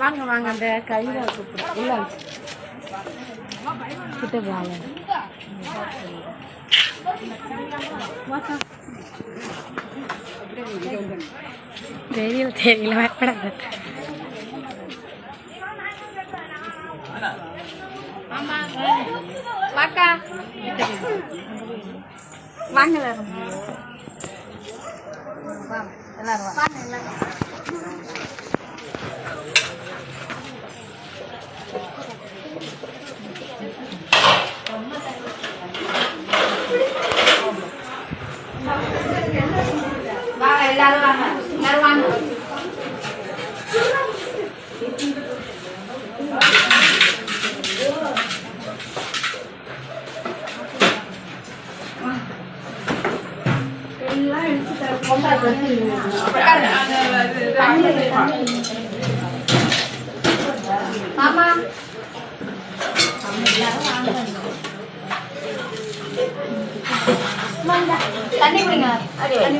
வாங்க வாங்க அந்த கையில கூப்பிடுறோம் கிட்ட வாங்க தெரியல தெரியல பயப்படாத. வாங்க எல்லாரும். வாங்க எல்லாரும் வாங்க எல்லாரும். மாமா தண்ணி குடிங்க தண்ணி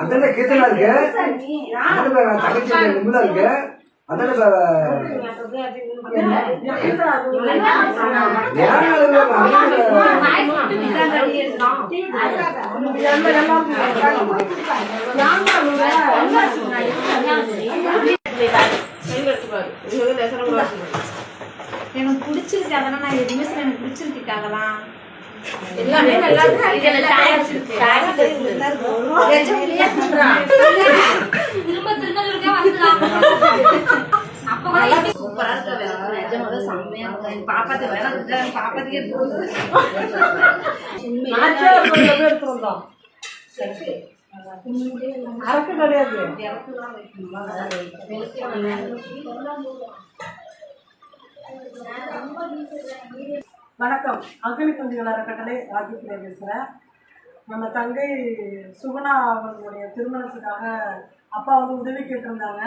அதான கீர்த்தனா இருக்கு? தங்கச்சி நிம்மதா இருக்கு எனக்கு பிடிச்சிருக்கு அதெல்லாம் நான் எதுவுமே சொல்ல எனக்கு பிடிச்சிருக்கு அதெல்லாம் எல்லாமே நல்லா திரும்ப திருநெல்வேலிக்கே வந்துடலாம் அப்ப கூட சூப்பரா இருக்கு செம்மையா இருக்கு? எங்க பாப்பாத்து எங்க பாப்பாத்துக்கே அரக்கு கிடையாது. வணக்கம். அகில குஞ்சுகள் அறக்கட்டளை ராஜ்யப்பிரியா பேசுகிறேன் நம்ம தங்கை சுகுணா அவர்களுடைய திருமணத்துக்காக அப்பா வந்து உதவி கேட்டிருந்தாங்க.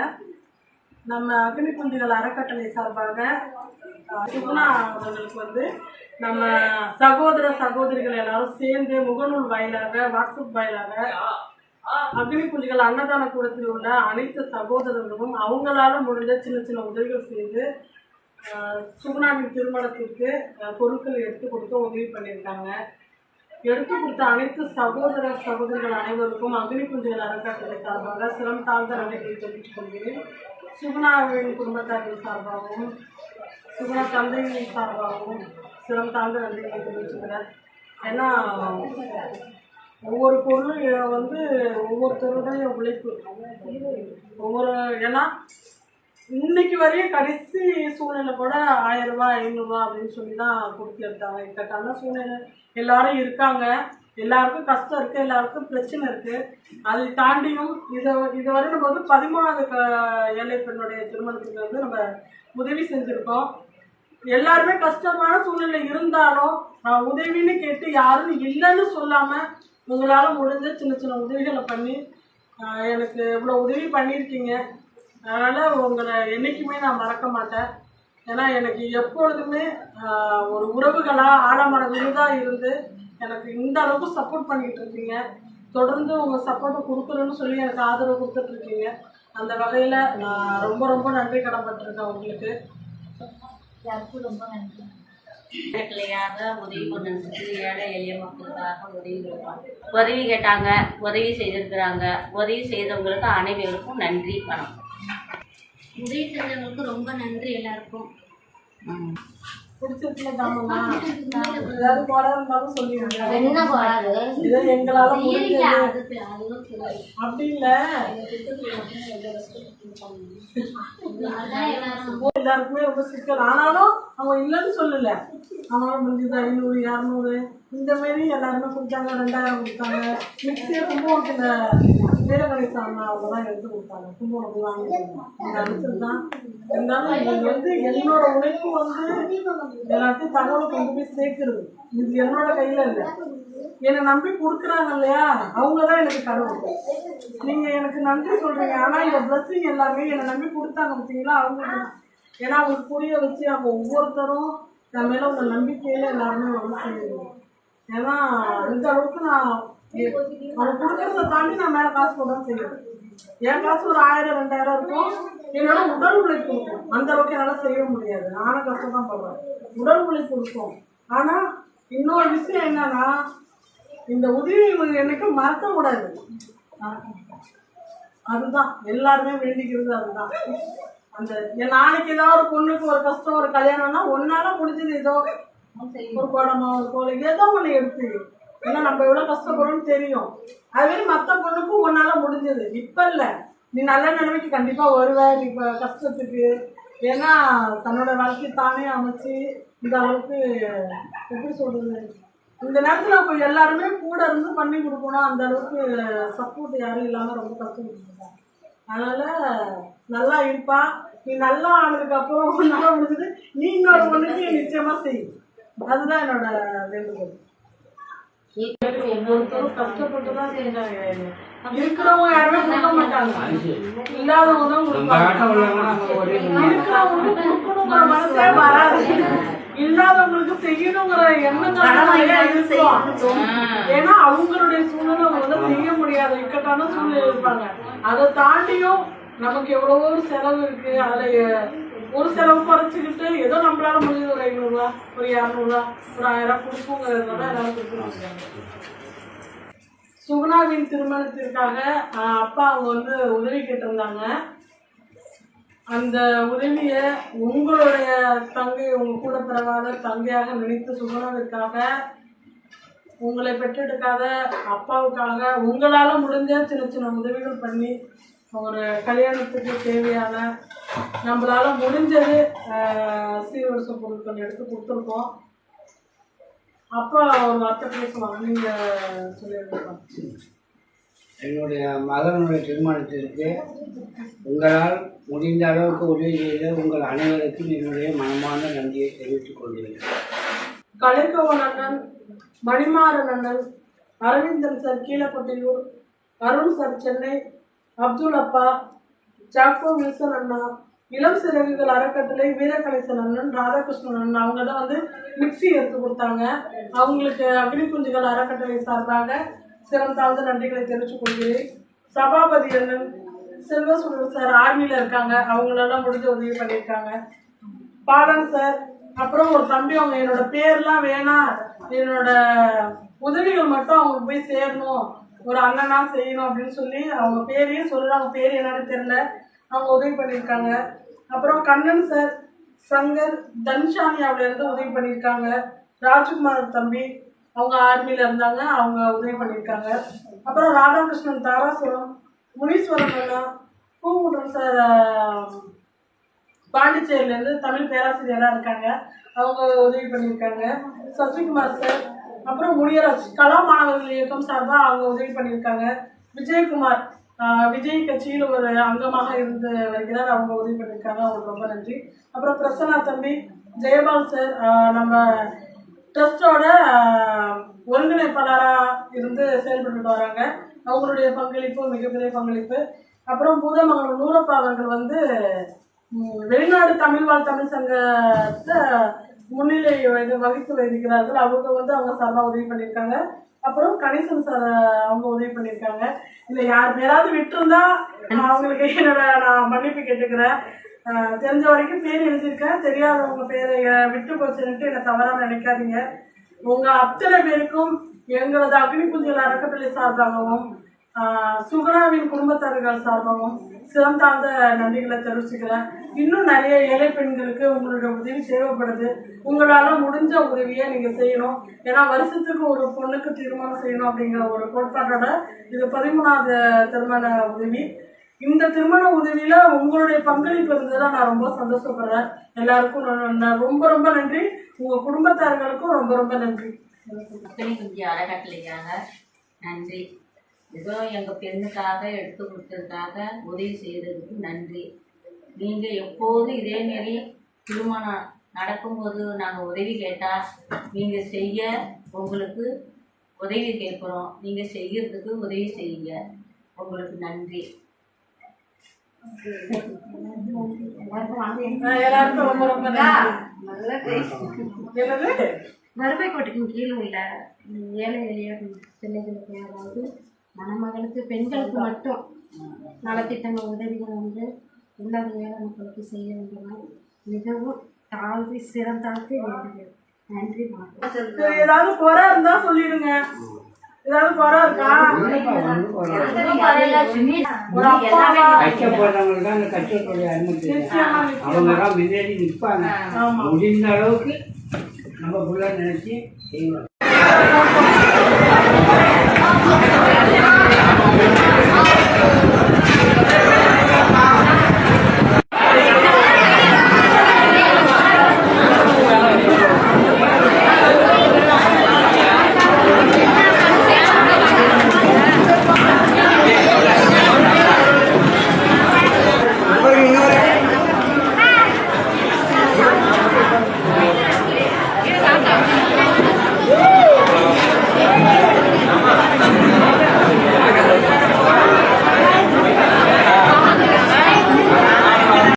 நம்ம அக்னி குஞ்சுகள் அறக்கட்டளை சார்பாக சுகுணா அவர்களுக்கு வந்து நம்ம சகோதர சகோதரிகள் எல்லாரும் சேர்ந்து முகநூல் வாயிலாக வாட்ஸ்அப் வாயிலாக அக்னி குஞ்சுகள் அன்னதான கூடத்தில் உள்ள அனைத்து சகோதரர்களும் அவங்களால முடிஞ்ச சின்ன சின்ன உதவிகள் செய்து சுகுணாவின் திருமணத்திற்கு பொருட்கள் எடுத்து கொடுத்து உதவி பண்ணியிருக்காங்க. எடுத்து கொடுத்த அனைத்து சகோதர சகோதரிகள் அனைவருக்கும் அக்னி குஞ்சுகள் அறக்கட்டளை சார்பாக சிரம் தாழ்ந்த நன்றிகளை தெரிவித்துக் கொள்கிறேன். சுகுணாவின் குடும்பத்தார்கள் சார்பாகவும் சுகுணா தந்தையின் சார்பாகவும் சிரம் தாழ்ந்த நன்றிகளை தெரிவிச்சுக்கிறேன். ஏன்னா ஒவ்வொரு பொருளும் வந்து ஒவ்வொருத்தருடைய உழைப்பு. ஒவ்வொரு ஏன்னா இன்னைக்கு வரையும் கடைசி சூழ்நிலை கூட ஆயிரம் ரூபாய் ஐநூறுரூவா அப்படின்னு சொல்லி தான் கொடுத்து எடுத்தாங்க இக்கட்டான சூழ்நிலை எல்லாரும் இருக்காங்க. எல்லாருக்கும் கஷ்டம் இருக்குது எல்லாருக்கும் பிரச்சனை இருக்குது அதை தாண்டியும் இதை இதுவரை நம்ம வந்து பதிமூணாவது ஏழை பெண்ணுடைய திருமணத்துக்கு வந்து நம்ம உதவி செஞ்சுருக்கோம். எல்லாருமே கஷ்டமான சூழ்நிலை இருந்தாலும் நான் உதவின்னு கேட்டு யாரும் இல்லைன்னு சொல்லாமல் உங்களால் முடிஞ்ச சின்ன சின்ன உதவிகளை பண்ணி எனக்கு இவ்வளோ உதவி பண்ணியிருக்கீங்க. அதனால் உங்களை என்றைக்குமே நான் மறக்க மாட்டேன். ஏன்னா எனக்கு எப்பொழுதுமே ஒரு உறவுகளாக ஆலமர விருதாக இருந்து எனக்கு இந்த அளவுக்கு சப்போர்ட் பண்ணிகிட்டு இருக்கீங்க. தொடர்ந்து உங்கள் சப்போர்ட்டை கொடுக்குறேன்னு சொல்லி எனக்கு ஆதரவு கொடுத்துட்ருக்கீங்க அந்த வகையில் நான் ரொம்ப ரொம்ப நன்றி கடன்பட்டிருக்கேன் உங்களுக்கு. ரொம்ப நன்றி. பிள்ளையாக உதவி பண்ணுறதுக்கு ஏழை எளிய மக்களுக்காக உதவி உதவி கேட்டாங்க உதவி செய்திருக்கிறாங்க. உதவி செய்தவங்களுக்கு அனைவருக்கும் நன்றி வணக்கம். உதவி செஞ்சவங்களுக்கு ரொம்ப நன்றி எல்லாருக்கும். என்ன சரி. அப்படி இல்லை. எல்லாருக்குமே ரொம்ப சிக்கல். ஆனாலும் அவங்க இல்லைன்னு சொல்லல. அவங்களால முடிஞ்சது? ஐநூறு இரநூறு? இந்த மாதிரி எல்லாருமே கொடுத்தாங்க ரெண்டாயிரம் கொடுத்தாங்க. மிக்சியை கும்பகோணத்தில் வீரமணி சாமி அவங்க தான் எடுத்து கொடுத்தாங்க. கும்பகோணத்தில் வாங்கி இந்த அரசு தான் இருந்தாலும் இது வந்து என்னோட உழைப்பு வந்து எல்லாத்தையும் தகவல் கொண்டு போய் சேர்க்கிறது. இது என்னோட கையில் இல்லை. என்னை நம்பி கொடுக்குறாங்க இல்லையா? அவங்க தான் எனக்கு கடவுள். நீங்கள் எனக்கு நன்றி சொல்கிறீங்க ஆனால் இந்த பிளஸ்ஸிங் எல்லாமே என்னை நம்பி கொடுத்தாங்க பார்த்தீங்களா அவங்க ஏன்னா அவங்களுக்கு புரிய வச்சு அவங்க ஒவ்வொருத்தரும் நம்ம மேலே உங்கள் நம்பிக்கையில் எல்லாருமே வந்து செய்யணும் ஏன்னா இந்த அளவுக்கு நான் அவன் அவங்க கொடுக்கறத தாண்டி நான் மேல காசு போட செய்யணும் என் காசு ஒரு ஆயிரம் ரெண்டாயிரம் இருக்கும். என்னோட உடல் உழைப்பு இருக்கும். அந்த அளவுக்கு என்னால் செய்ய முடியாது. நானும் கஷ்டம் தான் படுறேன். உடல் உழைப்பு இருக்கும். ஆனா இன்னொரு விஷயம் என்னன்னா இந்த உதவி எனக்கு மறக்க கூடாது. அதுதான். எல்லாருமே வேண்டிக்கிறது அதுதான். அந்த நாளைக்கு ஏதாவது ஒரு பொண்ணுக்கு ஒரு கஷ்டம் ஒரு கல்யாணம்னா ஒன்னால முடிஞ்சது ஏதோ ஒரு குடமோ ஒரு கோலை ஏதோ ஒன்று எடுத்து. ஏன்னா நம்ம எவ்வளோ கஷ்டப்படுறோம்னு தெரியும். அதுவே மற்ற பொண்ணுக்கும் ஒன்னால முடிஞ்சது. இப்போ இல்லை. நீ நல்ல நிலைமைக்கு கண்டிப்பாக வருவ. நீ இப்போ கஷ்டத்துக்கு. ஏன்னா தன்னோட வாழ்க்கையை தானே அமைச்சு இந்த அளவுக்கு எப்படி சொல்றது? இந்த நேரத்தில் இப்போ எல்லாருமே கூட இருந்து பண்ணி கொடுக்கணும். அந்த அளவுக்கு சப்போர்ட் யாரும் இல்லாமல் ரொம்ப கஷ்டப்பட்டுருக்காங்க அதனால நல்லா இருப்பா. நீ நல்லா ஆனதுக்கு அப்புறம் உன்னால முடிஞ்சது. நீ இன்னொரு பொண்ணுக்கு நிச்சயமா செய் அதுதான் என்னோட வேண்டுகோள். ஒவ்வொருத்தரும் கஷ்டப்பட்டு தான் செஞ்சாங்க இருக்கிறவங்க யாருமே கொடுக்க மாட்டாங்க. இல்லாதவங்க தான் இருக்கிறவங்களுக்கு கொடுக்கணுங்கிற மனசே வராது. இல்லாதவங்களுக்கு செய்யணுங்கிற எண்ணம் ஏன்னா அவங்களுடைய சூழ்நிலை அவங்க செய்ய முடியாத. இக்கட்டான சூழ்நிலை இருப்பாங்க. அதை தாண்டியும் நமக்கு எவ்வளவோ செலவு இருக்கு. அதுல ஒரு செலவு குறைச்சிக்கிட்டு ஏதோ நம்மளால முடிஞ்சது ஒரு ஐநூறுரூவா ஒரு இரநூறுவா ஒரு ஆயிரம் கொடுப்போங்கிறதுனால எல்லாரும் கொடுத்துருவாங்க சுகுணாவின் திருமணத்திற்காக அப்பா அவங்க வந்து உதவி கேட்டிருந்தாங்க. அந்த உதவியை உங்களுடைய தங்கை உங்க கூட பிறவாத தங்கையாக நினைத்து சுகுணாவிற்காக உங்களை பெற்றெடுக்காத அப்பாவுக்காக உங்களால முடிஞ்ச சின்ன சின்ன உதவிகள் பண்ணி ஒரு கல்யாணத்துக்கு தேவையான நம்மளால முடிஞ்சது ஆஹ், சீர்வரிசை பொருட்கள் எடுத்து கொடுத்துருக்கோம். அப்பா ஒரு வார்த்தை பேசுவாங்க நீங்க சொல்லிடுங்க என்னுடைய மகனுடைய திருமணத்திற்கு உங்களால் முடிந்த அளவுக்கு உதவி செய்த உங்கள் அனைவருக்கும் என்னுடைய மனமார்ந்த நன்றியை தெரிவித்துக் கொள்கிறேன். கலைக்கவன் அண்ணன் மணிமாறன் அண்ணன் அரவிந்தன் சார் கீழப்பட்டியூர் அருண் சார் சென்னை அப்துல் அப்பா ஜாக்கோ வில்சன் அண்ணா இளம் சிறகுகள் அறக்கட்டளை வீரகணேசன் அண்ணன் ராதாகிருஷ்ணன் அண்ணன் அவங்க தான் வந்து மிக்ஸி எடுத்து கொடுத்தாங்க. அவங்களுக்கு அக்னி குஞ்சுகள் அறக்கட்டளை சார்பாக சிறம் தாழ்ந்த நன்றிகளை தெரிவித்துக் கொள்கிறேன். சபாபதி அண்ணன் செல்வசுடர் சார் ஆர்மியில் இருக்காங்க. அவங்களெல்லாம் முடிஞ்ச உதவி பண்ணியிருக்காங்க. பாலன் சார் அப்புறம் ஒரு தம்பி அவங்க என்னோட பேர்லாம் வேணாம். என்னோட உதவிகள் மட்டும் அவங்களுக்கு போய் சேரணும். ஒரு அண்ணனா செய்யணும் அப்படின்னு சொல்லி அவங்க பேரையும் சொல்லல அவங்க பேர் என்னன்னு தெரியல. அவங்க உதவி பண்ணியிருக்காங்க. அப்புறம் கண்ணன் சார் சங்கர் தன்ஷானி இருந்து உதவி பண்ணியிருக்காங்க. ராஜ்குமார் தம்பி அவங்க ஆர்மியில் இருந்தாங்க அவங்க உதவி பண்ணியிருக்காங்க. அப்புறம் ராதாகிருஷ்ணன் தாராசுரம் முனீஸ்வரன் அண்ணா பூங்குன்றம் சார் பாண்டிச்சேரியிலேருந்து தமிழ் பேராசிரியராக இருக்காங்க. அவங்க உதவி பண்ணியிருக்காங்க. சசிகுமார் சார் அப்புறம் முனியராஜ் கலா மாணவர்கள் இயக்கம் சார்பாக அவங்க உதவி பண்ணியிருக்காங்க. விஜயகுமார் விஜய் கட்சியில் ஒரு அங்கமாக இருந்து வருகிறார். அவங்க உதவி பண்ணியிருக்காங்க. அவங்களுக்கு ரொம்ப நன்றி. அப்புறம் பிரசன்னா தம்பி ஜெயபால் சார் நம்ம ட்ரஸ்டோட ஒருங்கிணைப்பாளராக இருந்து செயல்பட்டுட்டு வராங்க. அவங்களுடைய பங்களிப்பு மிகப்பெரிய பங்களிப்பு. அப்புறம் பூதமங்கலம் நூறப்பா அவர்கள் வந்து வெளிநாடு தமிழ் வாழ் தமிழ் சங்கத்தை முன்னிலை வகி- வகித்து இருக்கிறார்கள் அவங்க வந்து அவங்க சார்பாக உதவி பண்ணியிருக்காங்க. அப்புறம் கணேசன் சார் அவங்க உதவி பண்ணியிருக்காங்க. இல்லை யார் பேராவது விட்டுருந்தா அவங்களுக்கு என்னோட நான் மன்னிப்பு கேட்டுக்கிறேன். தெரிஞ்ச வரைக்கும் பேர் எழுதியிருக்கேன். தெரியாதவங்க பேரை விட்டு போச்சுன்ட்டு என்னை தவறா நினைக்காதீங்க. உங்க அத்தனை பேருக்கும் எங்களது அக்னி பூஜையில் அறக்கட்டளை சார்பாகவும் ஆஹ், சுகுணாவின் குடும்பத்தார்கள் சார்பாகவும் சிறந்தாழ்ந்த நன்றிகளை தெரிவிச்சுக்கிறேன். இன்னும் நிறைய ஏழை பெண்களுக்கு உங்களுடைய உதவி தேவைப்படுது. உங்களால் முடிஞ்ச உதவியை நீங்கள் செய்யணும். ஏன்னா வருஷத்துக்கு ஒரு பொண்ணுக்கு திருமணம் செய்யணும் அப்படிங்கிற ஒரு கோட்பாட்டோட இது பதிமூணாவது திருமண உதவி. இந்த திருமண உதவியில உங்களுடைய பங்களிப்பு இருந்ததுல நான் ரொம்ப சந்தோஷப்படுறேன். எல்லாருக்கும் நான் ரொம்ப ரொம்ப நன்றி. உங்க குடும்பத்தார்களுக்கும் ரொம்ப ரொம்ப நன்றி. அத்தனை நன்றி. ஏதோ எங்கள் பெண்ணுக்காக எடுத்து கொடுத்ததுக்காக உதவி செய்ததுக்கு நன்றி. நீங்கள் எப்போதும் இதேமாரி திருமணம் நடக்கும்போது நாங்கள் உதவி கேட்டால் நீங்கள் செய்ய உங்களுக்கு உதவி கேட்குறோம். நீங்கள் செய்யறதுக்கு உதவி செய்யுங்க. உங்களுக்கு நன்றி. எல்லாருக்கும் ரொம்ப ரொம்ப வறுமை கோட்டுக்கு கீழே உள்ள ஏழை எளிய பிள்ளைகளுக்கு அதாவது மணமகளுக்கு பெண்களுக்கு மட்டும் நலத்திட்டங்கள் உதவிகள் வந்து உள்ளாத ஏழை மக்களுக்கு செய்ய வேண்டுமாய் மிகவும் தாழ்த்தி சிறந்தாழ்த்தி வேண்டுகிறேன் நன்றி ஏதாவது குறை இருந்தா சொல்லிடுங்க. ஏதாவது குறை இருக்கா? ஒரு கஷ்டப்படுறவங்களுக்கு அந்த கஷ்டத்துடைய அனுமதி. அவங்க தான் முன்னேறி நிற்பாங்க. முடிந்த அளவுக்கு நம்ம புள்ள நினைச்சு செய்வோம்